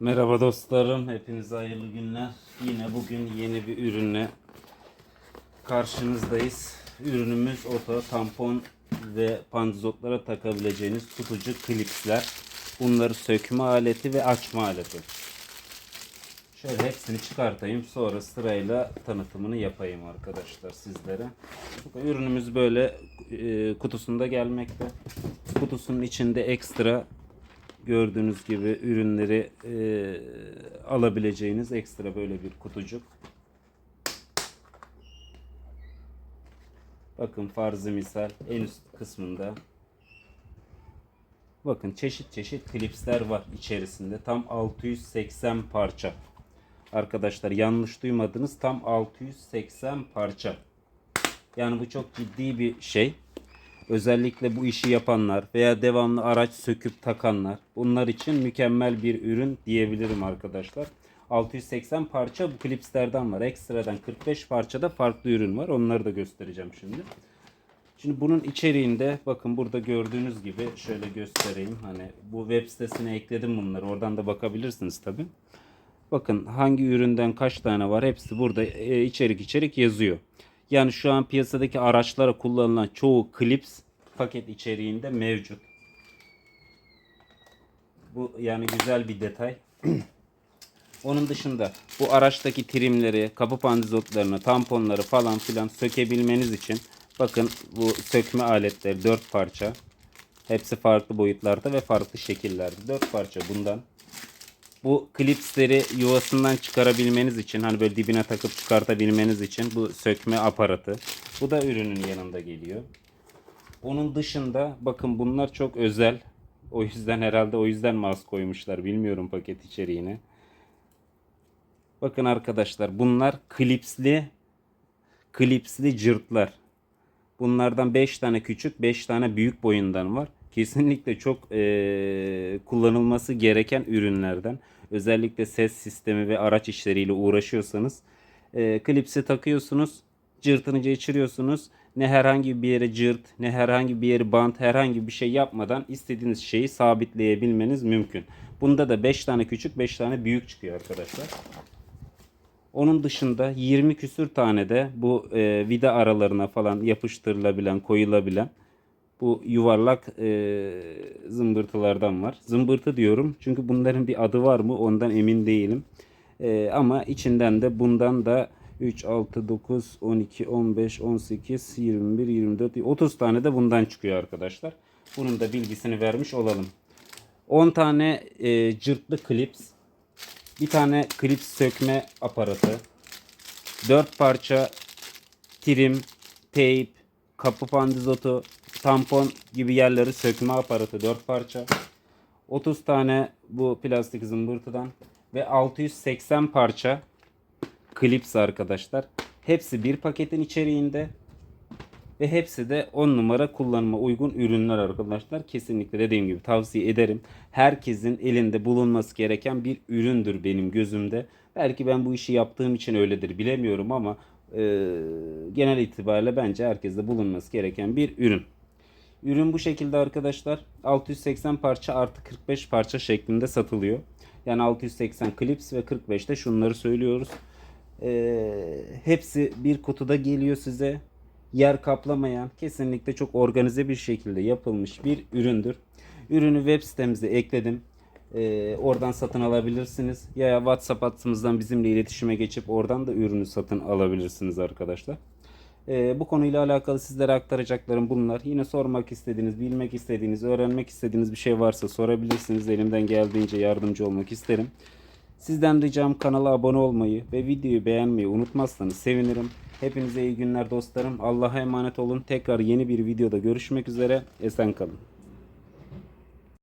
Merhaba dostlarım, hepinize hayırlı günler. Yine bugün yeni bir ürünle karşınızdayız. Ürünümüz oto, tampon ve pandizotlara takabileceğiniz tutucu klipsler. Bunları sökme aleti ve açma aleti. Şöyle hepsini çıkartayım sonra sırayla tanıtımını yapayım arkadaşlar sizlere. Ürünümüz böyle e, kutusunda gelmekte. Kutusunun içinde ekstra gördüğünüz gibi ürünleri e, alabileceğiniz ekstra böyle bir kutucuk. Bakın farzı misal en üst kısmında. Bakın çeşit çeşit klipsler var içerisinde. Tam 680 parça. Arkadaşlar yanlış duymadınız. Tam 680 parça. Yani bu çok ciddi bir şey. Özellikle bu işi yapanlar veya devamlı araç söküp takanlar bunlar için mükemmel bir ürün diyebilirim arkadaşlar. 680 parça bu klipslerden var. Ekstradan 45 parçada farklı ürün var. Onları da göstereceğim şimdi. Şimdi bunun içeriğinde bakın burada gördüğünüz gibi şöyle göstereyim. Hani bu web sitesine ekledim bunları. Oradan da bakabilirsiniz tabi. Bakın hangi üründen kaç tane var hepsi burada e, içerik içerik yazıyor. Yani şu an piyasadaki araçlara kullanılan çoğu klips paket içeriğinde mevcut. Bu yani güzel bir detay. Onun dışında bu araçtaki trimleri, kapı pandizotlarını, tamponları falan filan sökebilmeniz için bakın bu sökme aletleri 4 parça. Hepsi farklı boyutlarda ve farklı şekillerde. 4 parça bundan. Bu klipsleri yuvasından çıkarabilmeniz için hani böyle dibine takıp çıkartabilmeniz için bu sökme aparatı. Bu da ürünün yanında geliyor. Onun dışında bakın bunlar çok özel. O yüzden herhalde o yüzden mas koymuşlar. Bilmiyorum paket içeriğine. Bakın arkadaşlar bunlar klipsli klipsli cırtlar. Bunlardan 5 tane küçük 5 tane büyük boyundan var. Kesinlikle çok eee, kullanılması gereken ürünlerden. Özellikle ses sistemi ve araç işleriyle uğraşıyorsanız eee klipsi takıyorsunuz. Cırtını geçiriyorsunuz. Ne herhangi bir yere cırt, ne herhangi bir yere bant, herhangi bir şey yapmadan istediğiniz şeyi sabitleyebilmeniz mümkün. Bunda da 5 tane küçük, 5 tane büyük çıkıyor arkadaşlar. Onun dışında 20 küsür tane de bu e, vida aralarına falan yapıştırılabilen, koyulabilen bu yuvarlak e, zımbırtılardan var. Zımbırtı diyorum çünkü bunların bir adı var mı ondan emin değilim. E, ama içinden de bundan da 3, 6, 9, 12, 15, 18, 21, 24, 30 tane de bundan çıkıyor arkadaşlar. Bunun da bilgisini vermiş olalım. 10 tane e, cırtlı klips, bir tane klips sökme aparatı, 4 parça trim, teyp, kapı pandizotu, tampon gibi yerleri sökme aparatı 4 parça. 30 tane bu plastik zımbırtıdan ve 680 parça klips arkadaşlar. Hepsi bir paketin içeriğinde ve hepsi de 10 numara kullanıma uygun ürünler arkadaşlar. Kesinlikle dediğim gibi tavsiye ederim. Herkesin elinde bulunması gereken bir üründür benim gözümde. Belki ben bu işi yaptığım için öyledir bilemiyorum ama e, genel itibariyle bence herkeste bulunması gereken bir ürün. Ürün bu şekilde arkadaşlar. 680 parça artı 45 parça şeklinde satılıyor. Yani 680 klips ve 45 de şunları söylüyoruz. Ee, hepsi bir kutuda geliyor size. Yer kaplamayan, kesinlikle çok organize bir şekilde yapılmış bir üründür. Ürünü web sitemize ekledim. Ee, oradan satın alabilirsiniz. Ya WhatsApp hattımızdan bizimle iletişime geçip oradan da ürünü satın alabilirsiniz arkadaşlar. Ee, bu konuyla alakalı sizlere aktaracaklarım bunlar. Yine sormak istediğiniz, bilmek istediğiniz, öğrenmek istediğiniz bir şey varsa sorabilirsiniz. Elimden geldiğince yardımcı olmak isterim. Sizden ricam kanala abone olmayı ve videoyu beğenmeyi unutmazsanız sevinirim. Hepinize iyi günler dostlarım. Allah'a emanet olun. Tekrar yeni bir videoda görüşmek üzere. Esen kalın.